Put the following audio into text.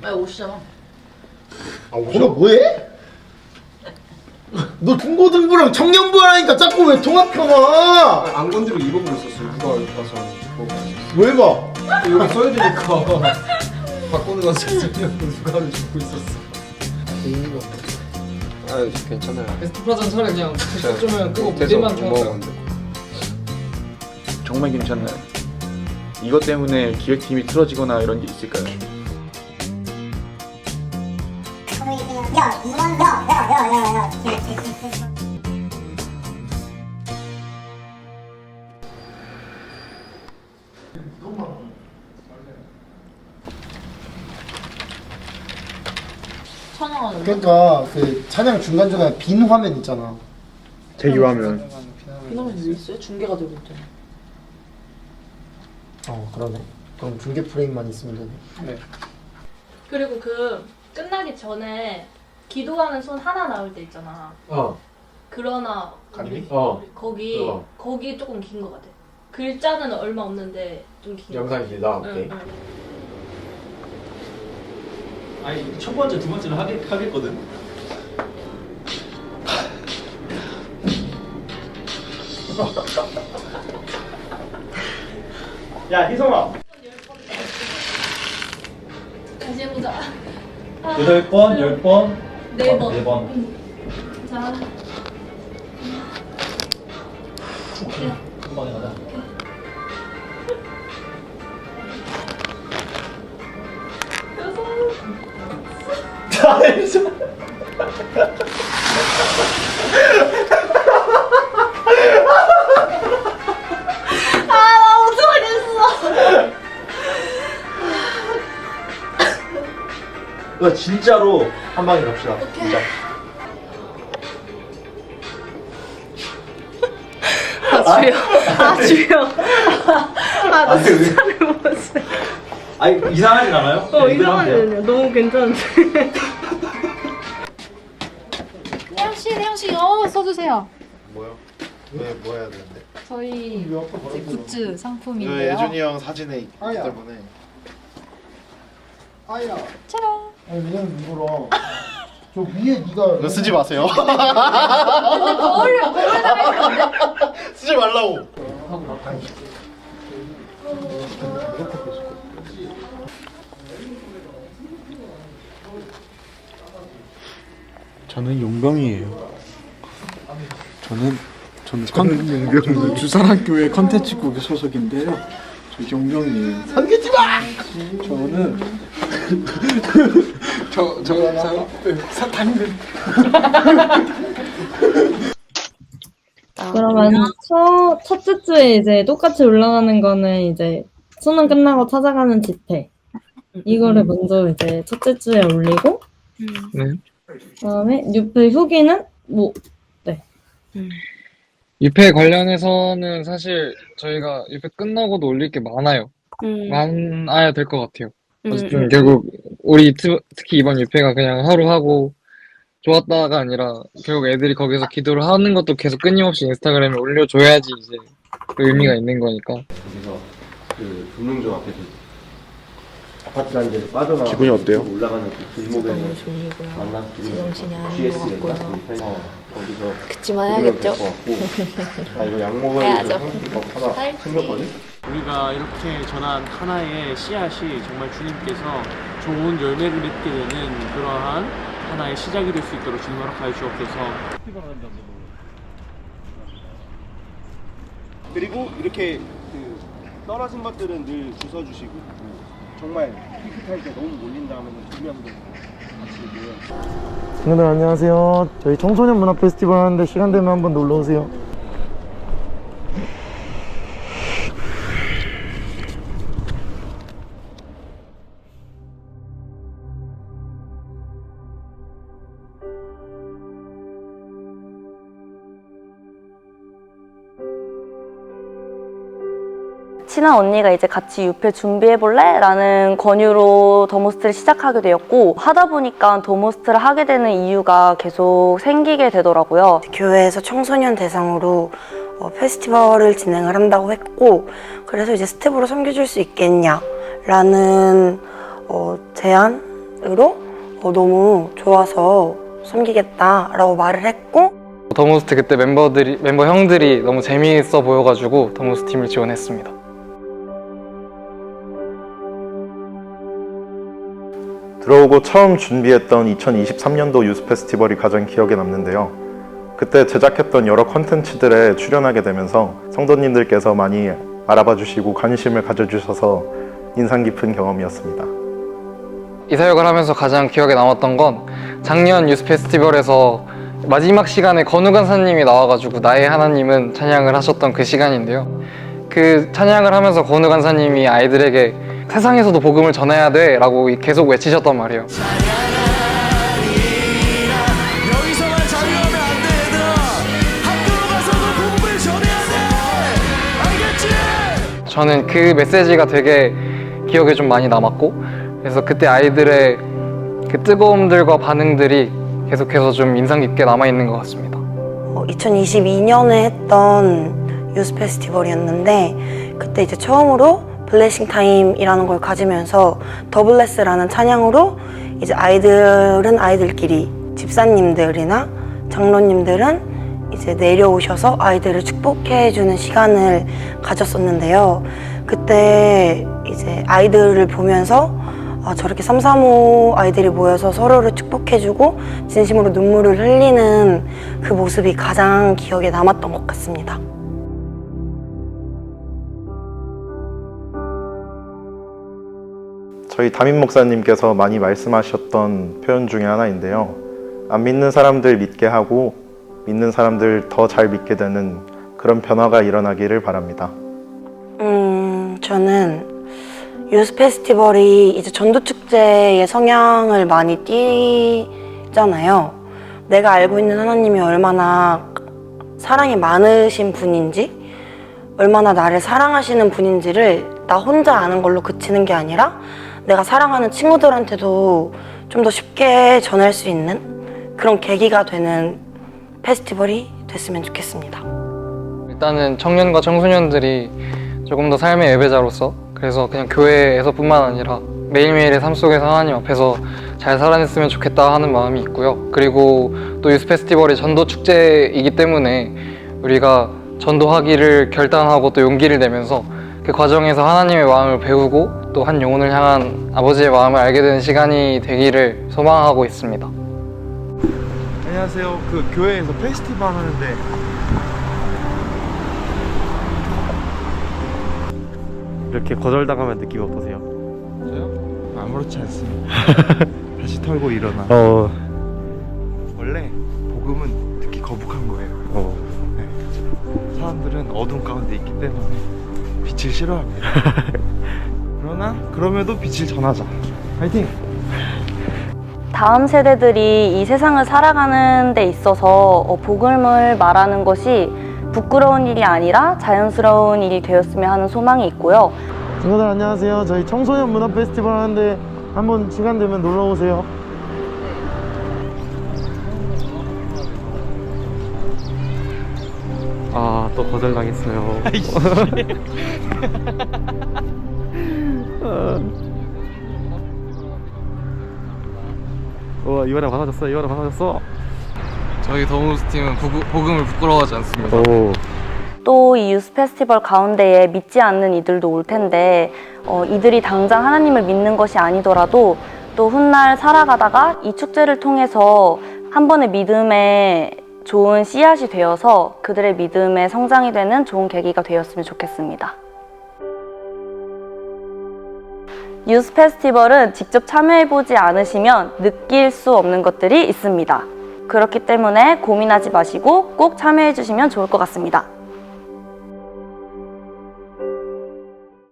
빨리 오시잖아. 아 오늘 뭐해? 너 중고등부랑 청년부 하니까 자꾸 왜 통합형아? 안 건드리고 입어보고 있었어요. 누가 있었어요. 왜 봐? 여기 써야 되니까 바꾸는 건 진짜냐고 누가 줄 보고 있었어. 아 괜찮아요. 프라자는 차라리 그냥 제가 좀만 끄고 무대만 못좀 먹었는데. 정말 괜찮나요? 이것 때문에 기획팀이 틀어지거나 이런 게 있을까요? 그러니까 그 찬양 중간 중간 빈 화면 있잖아. 비놈이 왜 있어요? 중계가 되고 있잖아. 어 그러네. 그럼 중계 프레임만 있으면 되네. 그리고 그 끝나기 전에 기도하는 손 하나 나올 때 있잖아. 어. 그러나 간비? 어. 거기 어. 거기 조금 긴 것 같아. 글자는 얼마 없는데 좀 긴. 영상이 길다. 응, 오케이. 응. 아니 첫 번째 두 번째는 하겠, 하겠거든 야 희성아 다시 해보자. 여덟 번, 열 번, 네 번. 네 번. 응. 자. 한 번에 가자 아나 못하겠어. 이거 진짜로 한 방에 갑시다 진짜 아 주여. 아 주여. 아나 아니, 왜- 못했어. 아니 이상하진 않아요? 어 돼요. 이상하네요. 너무 괜찮은데. 어 써주세요. 뭐요? 왜 뭐 해야 되는데? 저희 이제. 굿즈 상품인데요. 예준이 형 사진에 있기 아야. 때문에 아야. 짜란. 아니 왜냐면 이거랑 저 위에 네가 이거 쓰지 마세요 거울을 거울에다가 있으면 안 돼? 쓰지 말라고 저는 용병이에요 저는 저는 컨, 저는 주산학교의 컨텐츠국 소속인데요 저 용병이에요 삼기지 마. 저는 저저 사탕들 그러면 첫, 첫째 주에 이제 똑같이 올라가는 거는 이제 수능 끝나고 찾아가는 집회. 이거를 먼저 이제 첫째 주에 올리고, 네. 그다음에 뉴페 후기는 뭐, 유페 관련해서는 사실 저희가 유페 끝나고도 올릴 게 많아요. 많아야 될 것 같아요. 어쨌든 결국 우리 트- 특히 이번 유페가 그냥 하루 하고 좋았다가 아니라 결국 애들이 거기서 기도를 하는 것도 계속 끊임없이 인스타그램에 올려줘야지 이제 그 의미가 있는 거니까. 거기서 그 금융조 앞에서 아파트 단지에서 빠져나 기분이 어때요? 올라가는 그 길목에 너무 졸리고요. 제정신이 아닌 것 같고요. 어, 거기서 그치만 해야겠죠? 아 이거 약 먹어야 해야죠. 돼 하나 생겼거든 우리가 이렇게 전한 하나의 씨앗이 정말 주님께서 좋은 열매를 맺게 되는 그러한 하나의 시작이 될 수 있도록 주님 허락하여 주옵소서. 그리고 이렇게 그 떨어진 것들은 늘 주워주시고 정말 삐끗할 때 너무 몰린다 하면 두 명도 같이 모여 친구들 안녕하세요. 저희 청소년 문화 페스티벌 하는데 시간 되면 한번 놀러 오세요. 친한 언니가 이제 같이 유페 준비해볼래? 라는 권유로 더모스트를 시작하게 되었고, 하다 보니까 더모스트를 하게 되는 이유가 계속 생기게 되더라고요. 교회에서 청소년 대상으로 어, 페스티벌을 진행을 한다고 했고 그래서 이제 스텝으로 섬겨줄 수 있겠냐라는 어, 제 제안으로 어, 너무 좋아서 섬기겠다라고 말을 했고 더모스트 그때 멤버들이 멤버 형들이 너무 재미있어 보여가지고 더모스트 팀을 지원했습니다. 들어오고 처음 준비했던 2023년도 유스 페스티벌이 가장 기억에 남는데요. 그때 제작했던 여러 컨텐츠들에 출연하게 되면서 성도님들께서 많이 알아봐 주시고 관심을 가져주셔서 인상 깊은 경험이었습니다. 이 사역을 하면서 가장 기억에 남았던 건 작년 유스 페스티벌에서 마지막 시간에 건우 간사님이 나와가지고 나의 하나님은 찬양을 하셨던 그 시간인데요. 그 찬양을 하면서 건우 간사님이 아이들에게 세상에서도 복음을 전해야 돼 라고 계속 외치셨단 말이에요. 여기서만 자유하면 안 돼 얘들아 학교로 가서도 공부를 전해야 돼 알겠지? 저는 그 메시지가 되게 기억에 좀 많이 남았고 그래서 그때 아이들의 그 뜨거움들과 반응들이 계속해서 좀 인상 깊게 남아 있는 것 같습니다. 2022년에 했던 유스 페스티벌이었는데 그때 이제 처음으로 블레싱 타임이라는 걸 가지면서 더블레스라는 찬양으로 이제 아이들은 아이들끼리 집사님들이나 장로님들은 이제 내려오셔서 아이들을 축복해 주는 시간을 가졌었는데요. 그때 이제 아이들을 보면서 아, 저렇게 삼삼오 아이들이 모여서 서로를 축복해주고 진심으로 눈물을 흘리는 그 모습이 가장 기억에 남았던 것 같습니다. 저희 담임 목사님께서 많이 말씀하셨던 표현 중에 하나인데요. 안 믿는 사람들 믿게 하고 믿는 사람들 더 잘 믿게 되는 그런 변화가 일어나기를 바랍니다. 음, 저는 유스 페스티벌이 이제 전도 축제의 성향을 많이 띠잖아요. 내가 알고 있는 하나님이 얼마나 사랑이 많으신 분인지, 얼마나 나를 사랑하시는 분인지를 나 혼자 아는 걸로 그치는 게 아니라 내가 사랑하는 친구들한테도 좀 더 쉽게 전할 수 있는 그런 계기가 되는 페스티벌이 됐으면 좋겠습니다. 일단은 청년과 청소년들이 조금 더 삶의 예배자로서 그래서 그냥 교회에서뿐만 아니라 매일매일의 삶 속에서 하나님 앞에서 잘 살아냈으면 좋겠다 하는 마음이 있고요. 그리고 또 유스 페스티벌이 전도 축제이기 때문에 우리가 전도하기를 결단하고 또 용기를 내면서 그 과정에서 하나님의 마음을 배우고 또 한 영혼을 향한 아버지의 마음을 알게 되는 시간이 되기를 소망하고 있습니다. 안녕하세요 그 교회에서 페스티벌 하는데 이렇게 거절당하면 느낌 어떠세요? 저요? 아무렇지 않습니다 다시 털고 일어나 어, 원래 복음은 특히 거북한 거예요 어. 네. 사람들은 어둠 가운데 있기 때문에 빛을 싫어합니다 그러나 그럼에도 빛을 전하자 파이팅! 다음 세대들이 이 세상을 살아가는 데 있어서 어, 복음을 말하는 것이 부끄러운 일이 아니라 자연스러운 일이 되었으면 하는 소망이 있고요. 친구들 안녕하세요. 저희 청소년 문화 페스티벌 하는데 한번 시간 되면 놀러 오세요. 아, 또 거절당했어요. 이번에 받아줬어. 이번에 받아줬어. 저희 더모스 팀은 복음을 부끄러워하지 않습니다. 오. 또 이 유스 페스티벌 가운데에 믿지 않는 이들도 올 텐데 어, 이들이 당장 하나님을 믿는 것이 아니더라도 또 훗날 살아가다가 이 축제를 통해서 한 번의 믿음의 좋은 씨앗이 되어서 그들의 믿음의 성장이 되는 좋은 계기가 되었으면 좋겠습니다. 유스 페스티벌은 직접 참여해보지 않으시면 느낄 수 없는 것들이 있습니다. 그렇기 때문에 고민하지 마시고 꼭 참여해주시면 좋을 것 같습니다.